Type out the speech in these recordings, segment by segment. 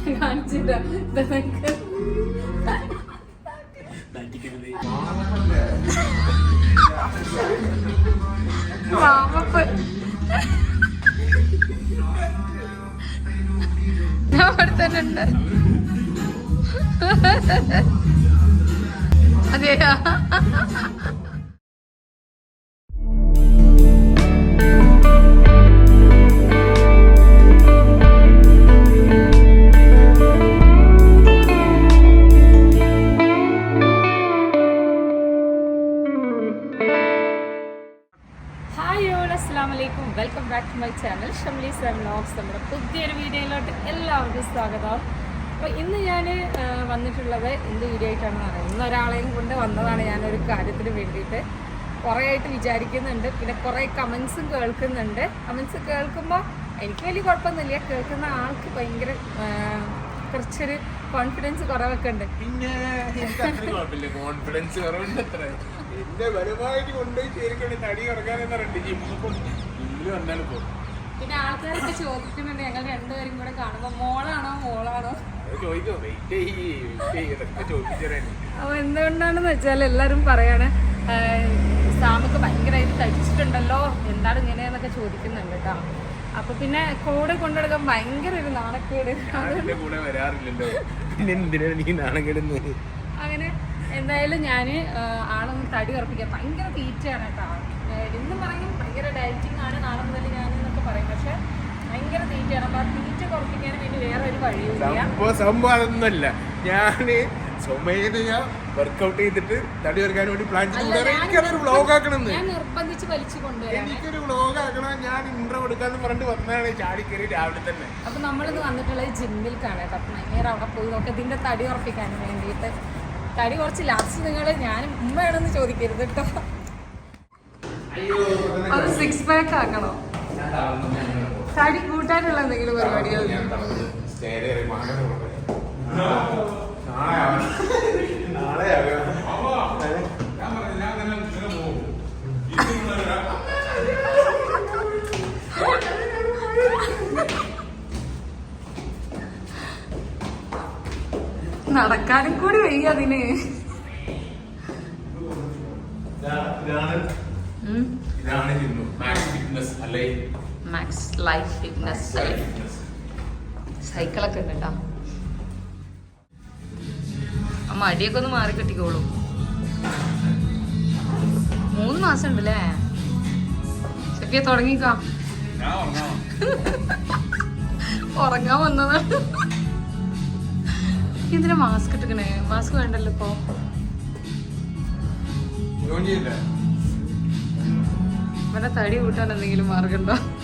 കാണിച്ചിട്ട് വാമപ്പ് ഞാൻ അവിടെ തന്നെ ഉണ്ട്. അതെയാ? നമ്മുടെ പുതിയൊരു വീഡിയോയിലോട്ട് എല്ലാവർക്കും സ്വാഗതം. അപ്പോൾ ഇന്ന് ഞാൻ വന്നിട്ടുള്ളത് എന്ത് വീഡിയോ ആയിട്ടാണെന്ന് അറിയാം ഇന്ന് ഒരാളെയും കൊണ്ട് വന്നതാണ് ഞാനൊരു കാര്യത്തിന് വേണ്ടിയിട്ട്. കുറേ ആയിട്ട് വിചാരിക്കുന്നുണ്ട്. പിന്നെ കുറേ കമൻസും കേൾക്കുന്നുണ്ട്. കമൻസ് കേൾക്കുമ്പോൾ എനിക്ക് വലിയ കുഴപ്പമൊന്നുമില്ല. കേൾക്കുന്ന ആൾക്ക് ഭയങ്കര കുറച്ചൊരു കോൺഫിഡൻസ് കുറവൊക്കെ ഉണ്ട്. പിന്നെ കോൺഫിഡൻസ് കുറവുണ്ട് എന്റെ ബലമായിട്ട് കൊണ്ടുപോയി ശരിക്കും തടി കുറക്കാനെന്ന് പറഞ്ഞിട്ട് ജിമ്മിൽ ജിമ്മിൽ വന്നാലും പോകും പിന്നെ ആൾക്കാരൊക്കെ ചോദിക്കുന്നുണ്ട് ഞങ്ങൾ രണ്ടുപേരും കൂടെ കാണുമ്പോ മോളാണോ മോളാണോ? അപ്പൊ എന്തുകൊണ്ടാണെന്ന് വെച്ചാൽ എല്ലാരും പറയാണ് സാമൊക്കെ ഭയങ്കരമായിട്ട് തടിച്ചിട്ടുണ്ടല്ലോ എന്താണ് ഇങ്ങനെയെന്നൊക്കെ ചോദിക്കുന്നുണ്ട് കേട്ടോ. അപ്പൊ പിന്നെ കൂടെ കൊണ്ടെടുക്കാൻ ഭയങ്കര ഒരു നാണക്കേട്. കൂടെ വരാറില്ലല്ലോ. പിന്നെ എന്തിനാണ് നീ അങ്ങനെ എന്തായാലും ഞാൻ ആളൊന്ന് തടി ഉറപ്പിക്കാം ഭയങ്കര തീറ്റയാണ് കേട്ടോ. എന്ന് പറയും ഭയങ്കര ഡയറ്റിംഗ് ആണ് നാളെ മുതൽ ഞാൻ പറയും. പക്ഷെ ഭയങ്കര തീറ്റയാണ്. അപ്പൊ ആ തീറ്റ കുറപ്പിക്കാൻ വേണ്ടി വേറെ ഒരു വഴിയുമില്ല. സംഭവം അതൊന്നുമല്ല ഞാൻ ഞാൻ വർക്കൗട്ട് ചെയ്തിട്ട് തടി കുറയ്ക്കാൻ വേണ്ടി പ്ലാൻ ചെയ്തു എനിക്കൊരു വ്ളോഗ് ഞാൻ നിർബന്ധിച്ച് വലിച്ചു എനിക്കൊരു വ്ളോഗ് ആക്കണം ഞാൻ ഇൻട്രോ കൊടുക്കാന്ന് പറഞ്ഞിട്ട് വന്നതാണ്. ചാടി കയറി രാവിലെ തന്നെ. അപ്പൊ നമ്മളിന്ന് വന്നിട്ടുള്ളത് ജിമ്മിൽ കാണാൻ നേരെ അവിടെ പോയി നോക്കാം. ഇതിന്റെ തടി ഉറപ്പിക്കാൻ വേണ്ടിയിട്ട്. തടി കുറച്ച് ലാസ്റ്റ് നിങ്ങൾ ഞാൻ ഉമ്മയാണെന്ന് ചോദിക്കരുത് കേട്ടോ. അത് സിക്സ് പാക്ക് ആക്കണോ? തടി കൂട്ടാനുള്ള എന്തെങ്കിലും നടക്കാനും കൂടി വയ്യ അതിന്. ഇതാണ് ഇതാണ് ഇന്നു മാക്സ് ഫിറ്റ്നസ് അല്ലേ? മാക്സ് ലൈഫ് ഫിറ്റ്നസ് സൈക്കിളൊക്കെ ഉണ്ട് കേട്ടോ. ആ മടിയൊക്കെ ഒന്ന് മാറി കിട്ടിക്കോളൂ. മൂന്ന് മാസം ഉണ്ടല്ലേ ശരിയാ തുടങ്ങിക്കോ ഉറങ്ങാൻ വന്നതാണ് എന്തിനാ മാസ്ക് ഇട്ടിക്കണേ മാസ്ക് വേണ്ടല്ലോ ഇപ്പൊ. ചെയ്യില്ല? തടി കൂട്ടാൻ എന്തെങ്കിലും മാർഗമുണ്ടോ തടി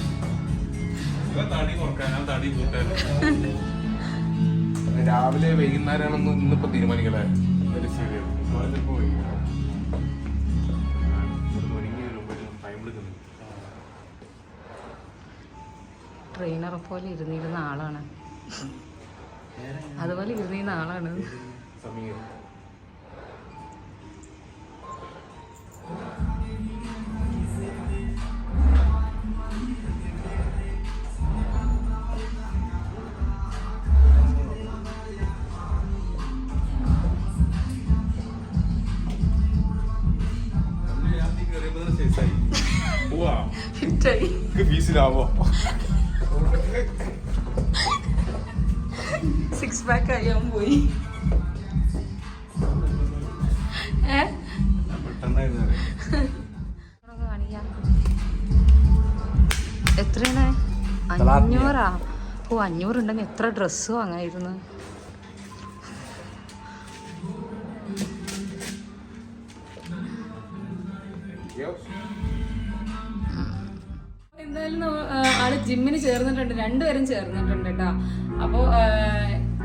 രാവിലെ വൈകുന്നേരമാണെന്ന് ഇന്നിപ്പോ തീരുമാനിക്കലേ ട്രെയിനറെ പോലെ ഇരുന്നിരുന്ന ആളാണ്. അതുപോലെ ഇരുന്നിരുന്ന ആളാണ്. സമീർ ഫിറ്റായി ഫീസിലാവോ സിക്സ് പാക്ക് കഴിയാൻ പോയി. എത്രയാണ്? അഞ്ഞൂറാ? ഓ അഞ്ഞൂറുണ്ടെങ്കിൽ എത്ര ഡ്രസ്സ് വാങ്ങായിരുന്നു? എന്തായാലും ആൾ ജിമ്മിന് ചേർന്നിട്ടുണ്ട്. രണ്ടുപേരും ചേർന്നിട്ടുണ്ട് കേട്ടോ അപ്പോൾ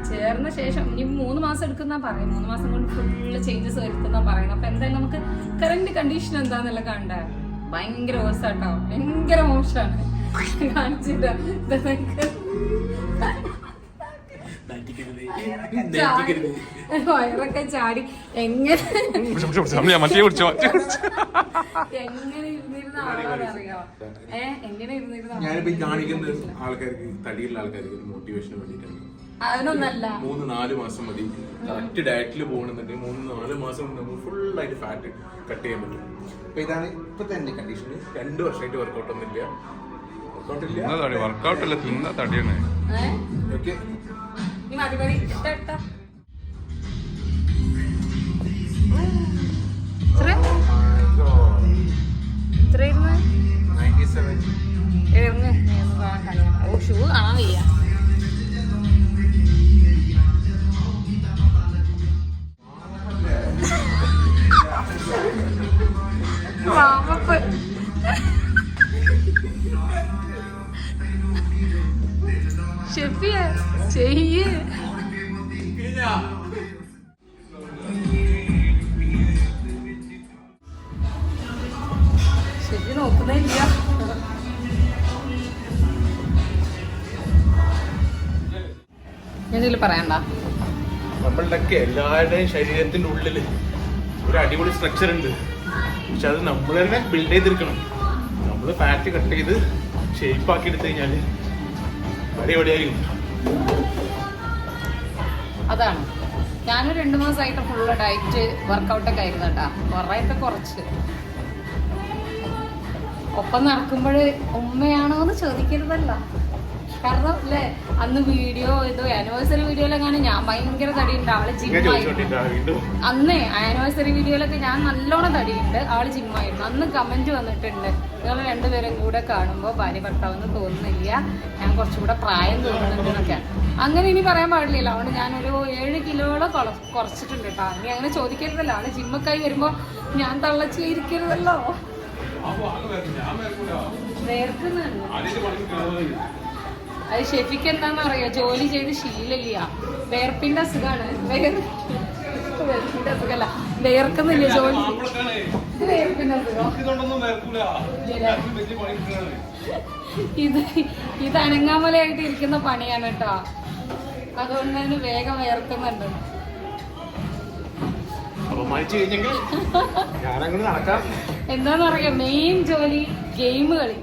ചേർന്ന ശേഷം ഇനി മൂന്ന് മാസം എടുക്കുന്ന പറയും മൂന്ന് മാസം കൊണ്ട് ഫുള്ള് ചേഞ്ചസ് വരുത്തുന്ന പറയുന്നത് അപ്പൊ എന്തായാലും നമുക്ക് കറന്റ് കണ്ടീഷൻ എന്താന്നുള്ള കണ്ട? ഭയങ്കര മോശാട്ടോ ഭയങ്കര മോശമാണ് കാണിച്ചിട്ട്. വയറൊക്കെ ചാടി. എങ്ങനെ മറ്റേ പിടിച്ചോ എങ്ങനെ ഇരുന്നിരുന്ന ആളാണെന്ന് ഏ എങ്ങനെ ഇരുന്നിരുന്ന ഞാനിപ്പോ കാണിക്കുന്ന ആൾക്കാർക്ക് തടിയുള്ള ആൾക്കാർക്ക് ഒരു മോട്ടിവേഷന് വേണ്ടിയിട്ടാണ്. അതിനൊന്നല്ല. മൂന്ന് നാല് മാസം മതി. കറക്റ്റ് ഡയറ്റിൽ പോകണമെന്നുണ്ടെങ്കിൽ മൂന്ന് നാല് മാസം നമുക്ക് ഫുൾ ആയിട്ട് ഫാറ്റ് കട്ട് ചെയ്യാൻ പറ്റും. അപ്പൊ ഇതാണ് ഇപ്പൊ എന്റെ കണ്ടീഷൻ രണ്ട് വർഷമായിട്ട് വർക്കൗട്ട് ഒന്നുമില്ല. വർക്കൗട്ട് ഇല്ല. തിന്ന വർക്കൗട്ട് അല്ല തിന്ന തടിയാണ്? ഓക്കെ നീ മതി മതി സെവൻ ഇറങ്ങ് ഓ ഷൂ കാണാൻ വയ്യ നമ്മളുടെയൊക്കെ എല്ലാവരുടെയും ശരീരത്തിന്റെ ഉള്ളിൽ ഒരു അടിപൊളി സ്ട്രക്ചർ ഉണ്ട്. പക്ഷെ അത് നമ്മൾ തന്നെ ബിൽഡ് ചെയ്തിരിക്കണം. നമ്മൾ ഫാറ്റ് കട്ട് ചെയ്ത് ഷേപ്പ് ആക്കി എടുത്തു കഴിഞ്ഞാൽ അടിപൊളിയായി. അതാണ്. ഞാനൊരു രണ്ട് മാസമായിട്ട് ഫുള്ള് ഡയറ്റ് വർക്കൗട്ടൊക്കെ ആയിരുന്നു കേട്ടാ. കുറേയൊക്കെ കുറച്ച്. ഒപ്പം നടക്കുമ്പോൾ ഉമ്മയാണോ എന്ന് ചോദിക്കരുതല്ല. കാരണം അല്ലേ അന്ന് വീഡിയോ ഏതോ ആനിവേഴ്സറി വീഡിയോയിലെങ്ങനെ ഞാൻ ഭയങ്കര തടിയുണ്ട്. ആൾ ജിമ്മായിരുന്നു അന്നേ ആനിവേഴ്സറി വീഡിയോയിലൊക്കെ ഞാൻ നല്ലോണം തടിയുണ്ട്. ആൾ ജിമ്മായിരുന്നു അന്ന് കമന്റ് വന്നിട്ടുണ്ട്. നിങ്ങൾ രണ്ടുപേരും കൂടെ കാണുമ്പോൾ ഭാര്യ ഭർത്താവെന്ന് തോന്നുന്നില്ല. ഞാൻ കുറച്ചുകൂടെ പ്രായം തോന്നുന്നുണ്ട് എന്നൊക്കെ അങ്ങനെ ഇനി പറയാൻ പാടില്ലല്ലോ. അതുകൊണ്ട് ഞാനൊരു ഏഴ് കിലോയോളം കുറ- കുറച്ചിട്ടുണ്ട് കേട്ടോ ഇനി അങ്ങനെ ചോദിക്കരുതല്ലോ. അവൾ ജിമ്മൊക്കെ വരുമ്പോൾ ഞാൻ തള്ളച്ച് ഇരിക്കരുതല്ലോ വേർക്കുന്നുണ്ട്. അത് ഷെഫിക്ക് എന്താണെന്ന് അറിയോ ജോലി ചെയ്ത് ശീലില്ല വേർപ്പിന്റെ അസുഖാണ്. വേർ വേർപ്പിന്റെ അസുഖല്ല. വേർക്കുന്നില്ല ജോലി. വേർപ്പിന്റെ അസുഖം. ഇത് ഇത് അനങ്ങാമലയായിട്ട് ഇരിക്കുന്ന പണിയാണ് കേട്ടോ. അതുകൊണ്ട് തന്നെ വേഗം വേർക്കുന്നുണ്ട്. എന്താന്ന് പറയാ എന്താണെന്നറിയോ? മെയിൻ ജോലി ഗെയിം കളി.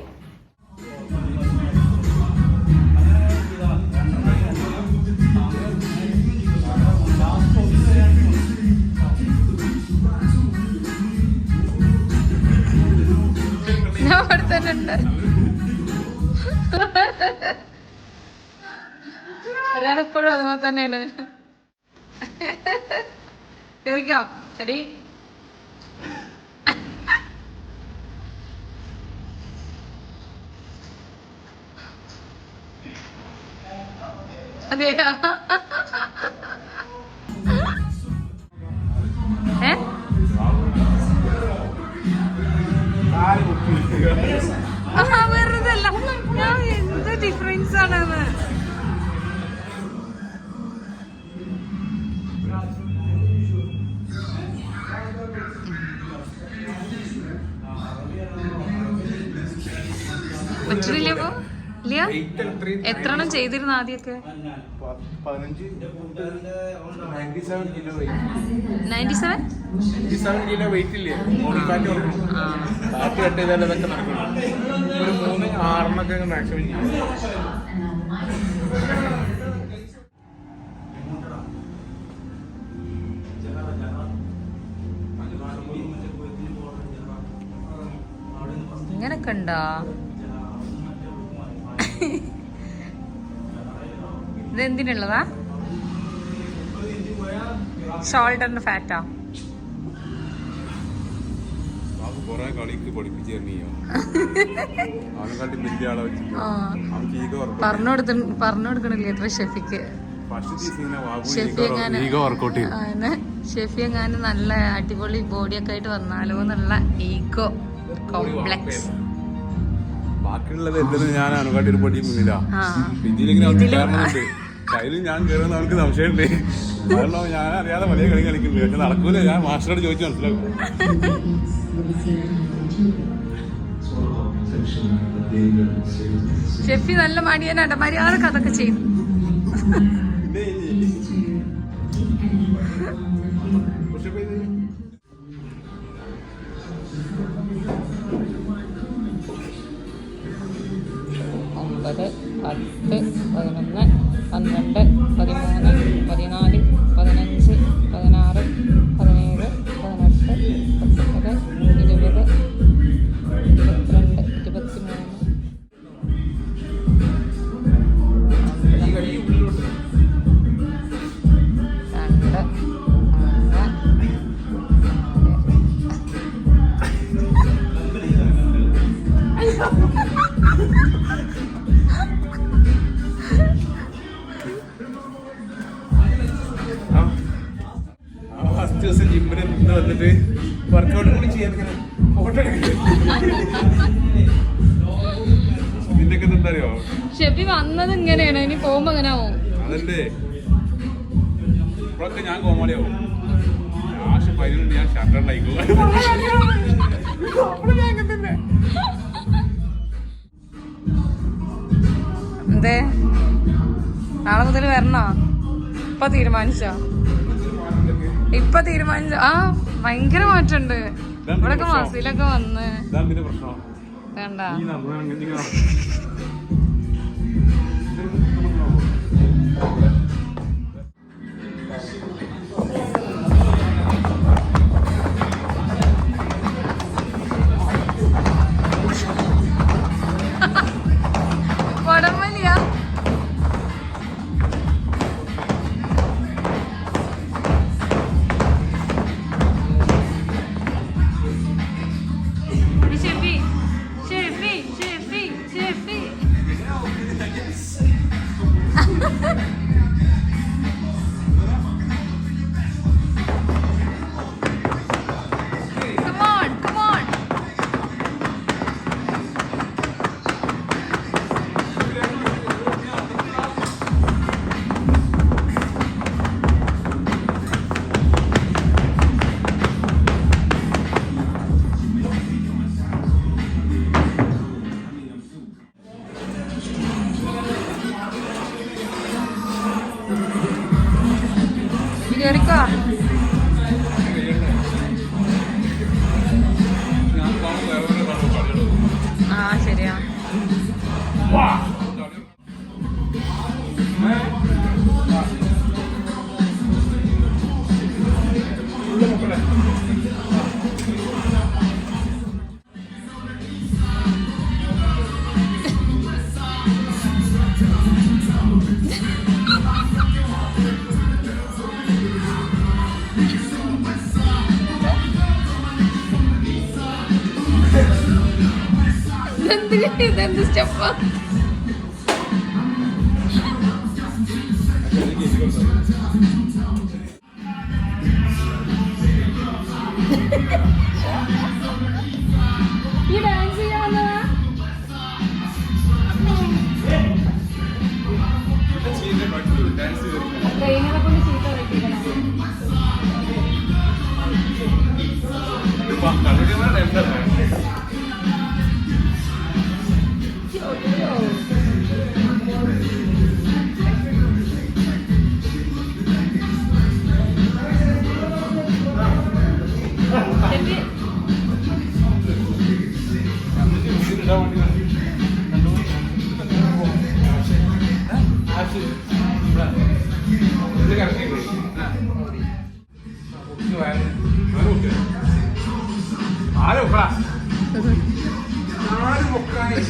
തന്നെ ഒരാളിപ്പോഴും അതുപോലെ തന്നെയാണ്. ചോദിക്കാം ശരി അതെയാ? ഏ? ആ, വെറുതെ അല്ല ഞാൻ എന്ത് ഡിഫറൻസ് ആണെന്ന് പറ്റില്ല ഇപ്പൊ? എത്രയും എത്ര എണ്ണം ചെയ്തിരുന്നു ആദ്യമൊക്കെ? പതിനഞ്ച്. Ninety seven kilo weight ninety seven ninety seven kilo weight ഇല്ലേ ബോഡി ഫാറ്റ് കുറക്കണം ഫാറ്റ് കട്ട് ചെയ്താൽ അതൊക്കെ നടക്കണം ഒരു മൂന്ന് ആറെണ്ണൊക്കെ മാക്സിമം ചെയ്യും. ഇങ്ങനൊക്കെ ഉണ്ടോ? ഇത് എന്തിനുള്ളതാ ഷോൾഡറിന്റെ ഫാറ്റാ കൊറേ കളിക്ക് പഠിപ്പിച്ചു തരണീയോ അവനെക്കാട്ടി വലിയ ആളെ വെച്ചിട്ട് ആ. അവർക്ക് ഈഗോ പറഞ്ഞു കൊടുത്ത പറഞ്ഞു കൊടുക്കണില്ലേ എത്ര ഷെഫിക്ക്? ഷെഫി എങ്ങാനും നല്ല അടിപൊളി ബോഡിയൊക്കെ ആയിട്ട് വന്നാലോന്നുള്ള ഈഗോ കോംപ്ലക്സ് ബാക്കിയുള്ളത് എന്തെന്ന് ഞാൻ അനുകാട്ടി ഒരു പടി മുന്നില്ല. ആ. ഇതിലിങ്ങനെ അവർക്ക് കയ്യിലും ഞാൻ കയറുന്ന അവർക്ക് സംശയമുണ്ട്. കാരണം ഞാൻ അറിയാതെ വലിയ കളി കളിക്കുന്നുണ്ട്. പക്ഷെ നടക്കൂല ഞാൻ മാസ്റ്ററോട് ചോദിച്ചു മനസ്സിലാക്കും. ഷെഫി നല്ല മടിയനാട്ട മര്യാദയ്ക്ക് അതൊക്കെ ചെയ്തു. ഒമ്പത് പത്ത് പതിനൊന്ന് പന്ത്രണ്ട് പതിമൂന്ന് പതിനാല് പതിനഞ്ച് പതിനാറ് വന്നിട്ട് വർക്കൗട്ട് കൂടി ചെയ്യാൻ ഫോട്ടോ നിന്റെയൊക്കെ എന്താ അറിയോ? വന്നത് ഇങ്ങനെയാണ്. ഇനി പോകുമ്പോ അങ്ങനെ ആവും. അതല്ലേ? ഇപ്പോഴൊക്കെ ഞാൻ കോമാളിയാവും ലാസ്റ്റ് പതിനുണ്ട് ഞാൻ ഷട്ടറിലായിക്കോ എന്തേ? നാളെ മുതൽ വരണോ? ഇപ്പൊ തീരുമാനിച്ചോ? ഇപ്പൊ തീരുമാനിച്ചോ? ആ ഭയങ്കര മാറ്റമുണ്ട്. ഇവിടൊക്കെ മസിലൊക്കെ വന്ന്. വേണ്ട. Андрей, надо с കൊണ്ട് ചീത്ത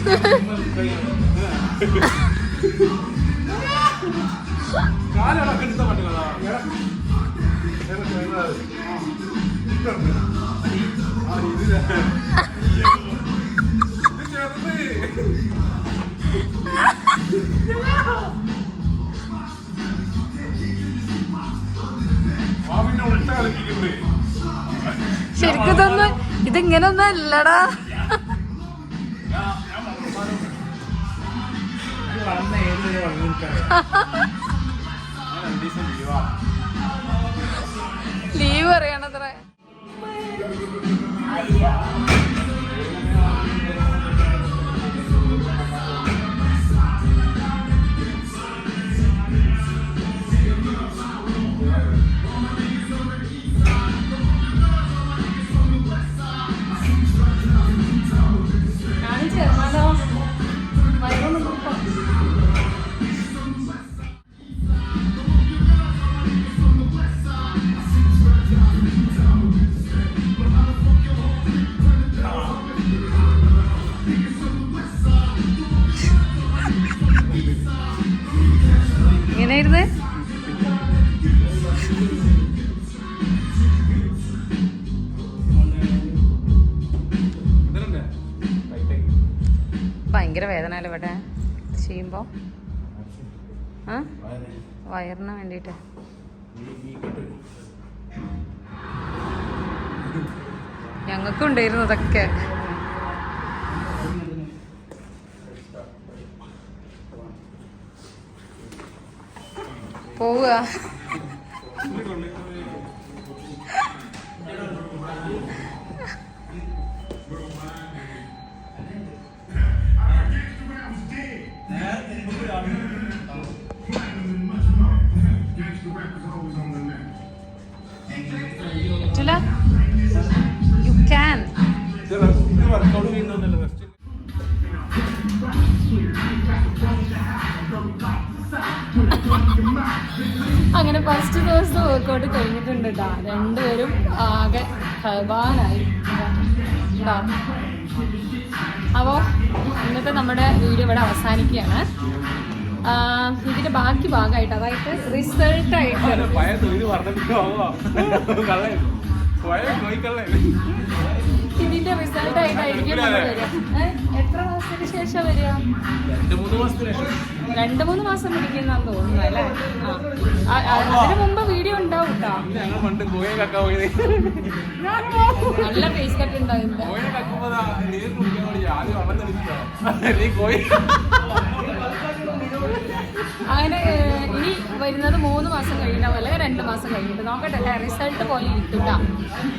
ശരിക്കും ഇതൊന്നും ഇതിങ്ങനൊന്നും അല്ലടാ. വളർന്ന ഏത് വരെ വളർന്നു നിൽക്കാറ് ഞാൻ രണ്ടു ദിവസം ലീവാ ലീവ് പറയണത്ര ആ? വയറിന് വേണ്ടിയിട്ട്. ഞങ്ങൾക്കും ഉണ്ടായിരുന്നു അതൊക്കെ. പോവുക. ദിവസം വർക്കൗട്ട് കഴിഞ്ഞിട്ടുണ്ട് രണ്ടുപേരും ആകെ ഹർബാനായി അപ്പോൾ ഇന്നത്തെ നമ്മുടെ വീഡിയോ ഇവിടെ അവസാനിക്കുകയാണ്. ഇതിന്റെ ബാക്കി ഭാഗമായിട്ട് അതായത് റിസൾട്ട് ആയിട്ട്. ഇതിന്റെ റിസൾട്ട് ആയിട്ടായിരിക്കും? എത്ര മാസത്തിന് ശേഷം വരിക? രണ്ട് മൂന്ന് മാസം പിടിക്കുന്ന തോന്നുന്നു അല്ലേ? അതിനു മുമ്പ് വീഡിയോ ഉണ്ടാവും നല്ല ഫേസ് കട്ട് ഉണ്ടാവില്ല. അങ്ങനെ ഇനി വരുന്നത് മൂന്ന് മാസം കഴിയണ പോലെ രണ്ട് മാസം കഴിഞ്ഞിട്ട് നോക്കട്ടെ റിസൾട്ട് പോലെ ഇരിക്കില്ല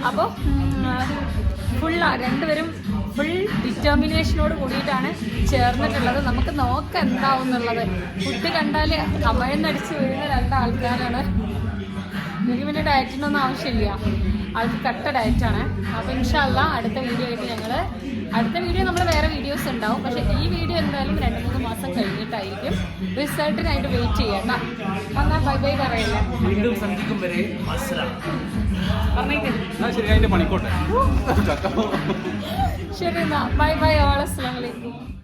അപ്പോൾ ഫുൾ രണ്ടുപേരും ഫുൾ ഡിറ്റർമിനേഷനോട് കൂടിയിട്ടാണ് ചേർന്നിട്ടുള്ളത്. നമുക്ക് നോക്ക എന്താവും എന്നുള്ളത് ഫുഡ് കണ്ടാൽ കമഴ്ന്നടിച്ച് വീഴുന്ന രണ്ടാൾക്കാരാണ്. എനിക്ക് പിന്നെ ഡയറ്റിനൊന്നും ആവശ്യമില്ല. ആൾക്ക് കട്ട ഡയറ്റാണ് അപ്പോൾ ഇൻഷാല്ല അടുത്ത വീഡിയോ ആയിട്ട് ഞങ്ങൾ അടുത്ത വീഡിയോ നമ്മൾ വേറെ വീഡിയോസ് ഉണ്ടാവും. പക്ഷേ ഈ വീഡിയോ എന്തായാലും രണ്ട് മൂന്ന് മാസം കഴിഞ്ഞിട്ടായിരിക്കും. റിസൾട്ടിനായിട്ട് വെയിറ്റ് ചെയ്യണ്ട എന്നാൽ ബൈ ബൈ പറയില്ല. വീണ്ടും സന്ധിക്കും വരെ ശരി എന്നാ. ബൈ ബൈ ഓൾ അസ്സലാമലൈക്കും